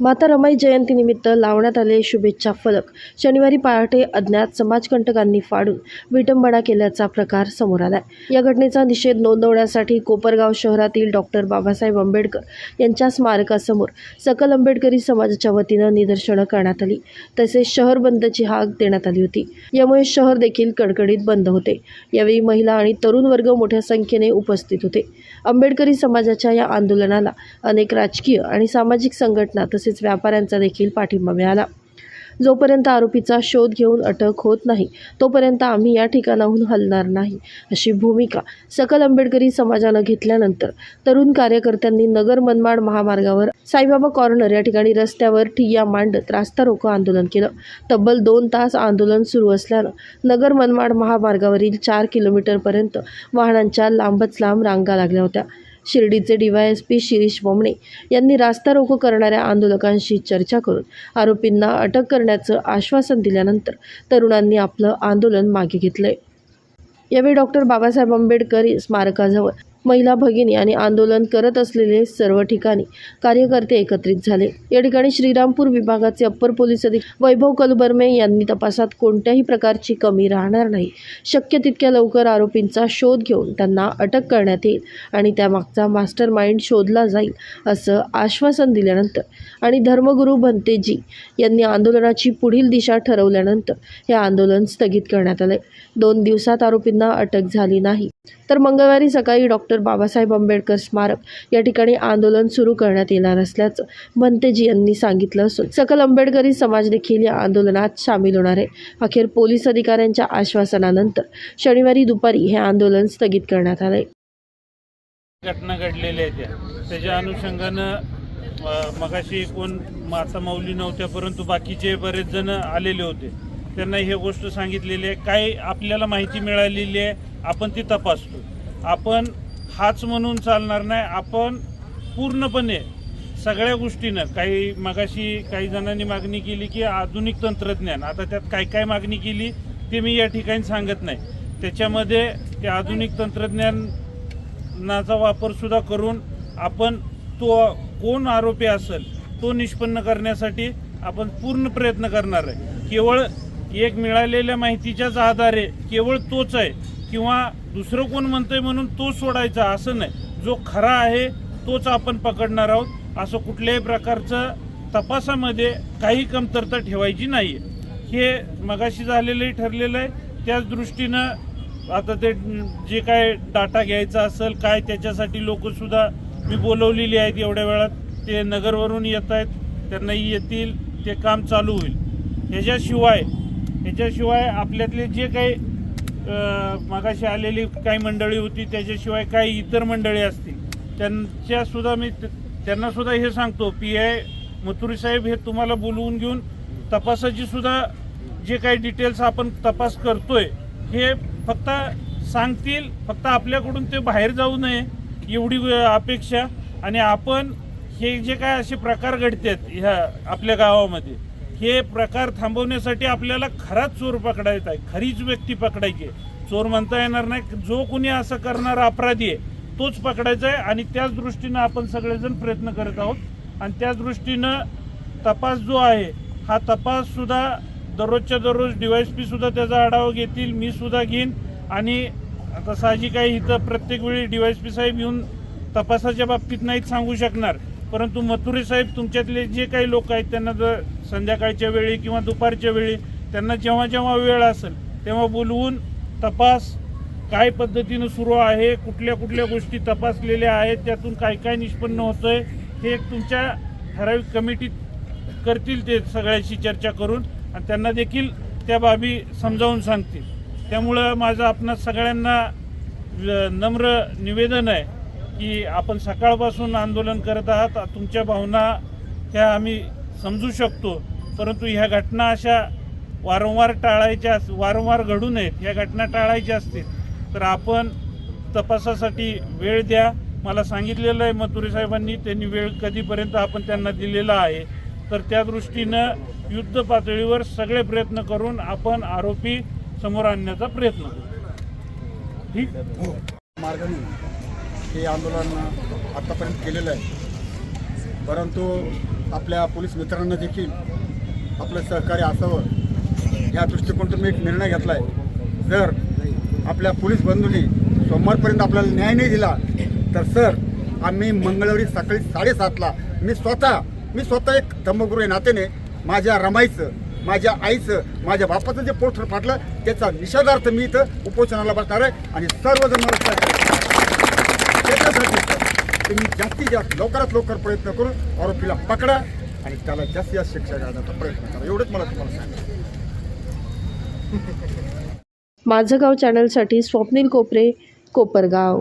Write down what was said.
माता रमाई जयंतीनिमित्त लावण्यात आले शुभेच्छा फलक. शनिवारी पहाटे अज्ञात समाजकंटकांनी फाडून विटंबना केल्याचा प्रकार समोर आलाय. या घटनेचा निषेध नोंदवण्यासाठी कोपरगाव शहरातील डॉक्टर बाबासाहेब आंबेडकर यांच्या स्मारकासमोर सकल आंबेडकरी समाजाच्या वतीनं निदर्शनं करण्यात आली. तसेच शहर बंदची हाक देण्यात आली होती. यामुळे शहर देखील कडकडीत बंद होते. यावेळी महिला आणि तरुण वर्ग मोठ्या संख्येने उपस्थित होते. आंबेडकरी समाजाच्या या आंदोलनाला अनेक राजकीय आणि सामाजिक संघटना तसेच व्यापाऱ्यांचा देखील पाठिंबा मिळाला. जोपर्यंत आरोपीचा शोध घेऊन अटक होत नाही तोपर्यंत आम्ही या ठिकाणाहून हलणार नाही अशी भूमिका सकल आंबेडकरी समाजानं घेतल्यानंतर तरुण कार्यकर्त्यांनी नगर मनमाड महामार्गावर साईबाबा कॉर्नर या ठिकाणी रस्त्यावर ठिय्या मांडत रास्ता रोको आंदोलन केलं. तब्बल दोन तास आंदोलन सुरू असल्यानं नगर मनमाड महामार्गावरील चार किलोमीटरपर्यंत वाहनांच्या लांबच लांब रांगा लागल्या होत्या. शिर्डीचे डीवायएसपी शिरीष बोमणे यांनी रास्ता रोको करणाऱ्या आंदोलकांशी चर्चा करून आरोपींना अटक करण्याचं आश्वासन दिल्यानंतर तरुणांनी आपलं आंदोलन मागे घेतलंय. यावेळी डॉक्टर बाबासाहेब आंबेडकर स्मारकाजवळ महिला भगिनी आणि आंदोलन करत असलेले सर्व ठिकाणी कार्यकर्ते एकत्रित झाले. या ठिकाणी श्रीरामपूर विभागाचे अप्पर पोलीस अधिक वैभव कलबर्मे यांनी तपासात कोणत्याही प्रकारची कमी राहणार नाही. शक्य तितक्या लवकर आरोपींचा शोध घेऊन त्यांना अटक करण्यात येईल आणि त्यामागचा मास्टर माइंड शोधला जाईल असं आश्वासन दिल्यानंतर आणि धर्मगुरू भंतेजी यांनी आंदोलनाची पुढील दिशा ठरवल्यानंतर हे आंदोलन स्थगित करण्यात आले दोन दिवसात आरोपींना अटक झाली नाही. तर मंगळवारी सकाळी डॉक्टर बाबासाहेब आंबेडकर स्मारक या ठिकाणी आंदोलन सुरू करण्यात येणार असल्याचं भंतेजी यांनी सांगितलं असून सकल आंबेडकरी समाज देखील या आंदोलनात सामील होणार आहे. अखेर पोलीस अधिकाऱ्यांच्या आश्वासनानंतर शनिवारी दुपारी हे आंदोलन स्थगित करण्यात आले घटना घडलेल्या आहेत त्या. त्याच्या अनुषंगानं मगाशी कोण माता माऊली नव्हत्या परंतु बाकीचे बरेच जण आलेले होते. त्यांना हे गोष्ट सांगितलेली आहे. काय आपल्याला माहिती मिळालेली आहे? आपण ती तपासतो. आपण हाच म्हणून चालणार नाही आपण पूर्णपणे सगळ्या गोष्टीनं काही मगाशी काही जणांनी मागणी केली की आधुनिक तंत्रज्ञान आता त्यात काय काय मागणी केली ते मी या ठिकाणी सांगत नाही. त्याच्यामध्ये ते आधुनिक तंत्रज्ञानाचा वापरसुद्धा करून आपण तो कोण आरोपी असेल तो निष्पन्न करण्यासाठी आपण पूर्ण प्रयत्न करणार आहे. केवळ एक मिळालेल्या माहितीच्याच आधारे केवळ तोच आहे. किंवा दुसरं कोण म्हणतंय म्हणून तो सोडायचा असं नाही. जो खरा आहे तोच आपण पकडणार आहोत. असं कुठल्याही प्रकारचं तपासामध्ये काही कमतरता ठेवायची नाही हे मगाशी झालेलंही ठरलेलं आहे. त्याच दृष्टीनं आता ते जे काय डाटा घ्यायचा असेल काय त्याच्यासाठी लोकसुद्धा मी बोलवलेली आहेत एवढ्या वेळात. ते नगरवरून येत आहेत. त्यांनाही येतील. ते काम चालू होईल. ह्याच्याशिवाय ह्याच्याशिवाय आपल्यातले जे काही मागाशी आलेली काही मंडळी होती त्याच्याशिवाय काही इतर मंडळी असतील. त्यांच्यासुद्धा मी त्यांनासुद्धा हे सांगतो पी आय मथुरी साहेब हे तुम्हाला बोलवून घेऊन तपासाची सुद्धा जे काही डिटेल्स आपण तपास करतोय हे फक्त सांगतील फक्त आपल्याकडून ते बाहेर जाऊ नये एवढी अपेक्षा. आणि आपण हे जे काय असे प्रकार घडतात ह्या आपल्या गावामध्ये हे प्रकार थांबवण्यासाठी आपल्याला खराच चोर पकडायचा आहे. खरीच व्यक्ती पकडायची आहे. चोर म्हणता येणार नाही. जो कोणी असं करणारा अपराधी आहे तोच पकडायचा आहे आणि त्याच दृष्टीनं आपण सगळेजण प्रयत्न करत आहोत. आणि त्याच दृष्टीनं तपास जो आहे हा तपाससुद्धा दररोजच्या दररोज डिवायस पीसुद्धा त्याचा आढावा घेतील मी सुद्धा घेईन. आणि आता साहजिक आहे इथं प्रत्येक वेळी डिवायस पी साहेब येऊन तपासाच्या बाबतीत नाहीत सांगू शकणार. परंतु मथुरे साहेब तुमच्यातले जे काही लोक आहेत त्यांना जर संध्याकाळच्या वेळी किंवा दुपारच्या वेळी त्यांना जेव्हा जेव्हा वेळ असेल तेव्हा बोलवून तपास काय पद्धतीनं सुरू आहे कुठल्या कुठल्या गोष्टी तपासलेल्या आहेत त्यातून काय काय निष्पन्न होतं आहे हे एक तुमच्या ठराविक कमिटीत करतील ते सगळ्याशी चर्चा करून आणि त्यांना देखील त्या बाबी समजावून सांगतील. त्यामुळं माझं आपणा सगळ्यांना नम्र निवेदन आहे की आपण सकाळपासून आंदोलन करत आहात तुमच्या भावना त्या आम्ही समजू शकतो. परंतु ह्या घटना अशा वारंवार टाळायच्या अस- वारंवार घडू नयेत ह्या घटना टाळायच्या असतील तर आपण तपासासाठी वेळ द्या. मला सांगितलेलं आहे मथुरे साहेबांनी त्यांनी वेळ कधीपर्यंत आपण त्यांना दिलेला आहे. तर त्या दृष्टीनं युद्ध पातळीवर सगळे प्रयत्न करून आपण आरोपी समोर आणण्याचा प्रयत्न करू. ठीक? मार्गाने हे आंदोलन आत्तापर्यंत केलेलं आहे. परंतु आपल्या पोलीस मित्रांना देखील आपलं सहकार्य असावं. या दृष्टिकोनातून मी एक निर्णय घेतला आहे जर आपल्या पोलीस बंधूंनी सोमवारपर्यंत आपल्याला न्याय नाही दिला तर सर आम्ही मंगळवारी सकाळी साडेसातला मी स्वतः मी स्वतः एक धम्मगुरू नातेने नात्याने माझ्या रमाईचं माझ्या आईचं माझ्या बापाचं जे पोस्टर फाटलं त्याचा निषेधार्थ मी इथं उपोषणाला बसणार आहे आणि सर्वजण मला त्याच्यासाठी तुम्ही जास्तीत जास्त लवकरात लवकर प्रयत्न करून आरोपीला पकडा आणि त्याला जास्तीत जास्त शिक्षा घालण्याचा प्रयत्न करा. एवढंच मला तुम्हाला सांगायचं माझं गाव चॅनलसाठी स्वप्नील कोपरे कोपरगाव.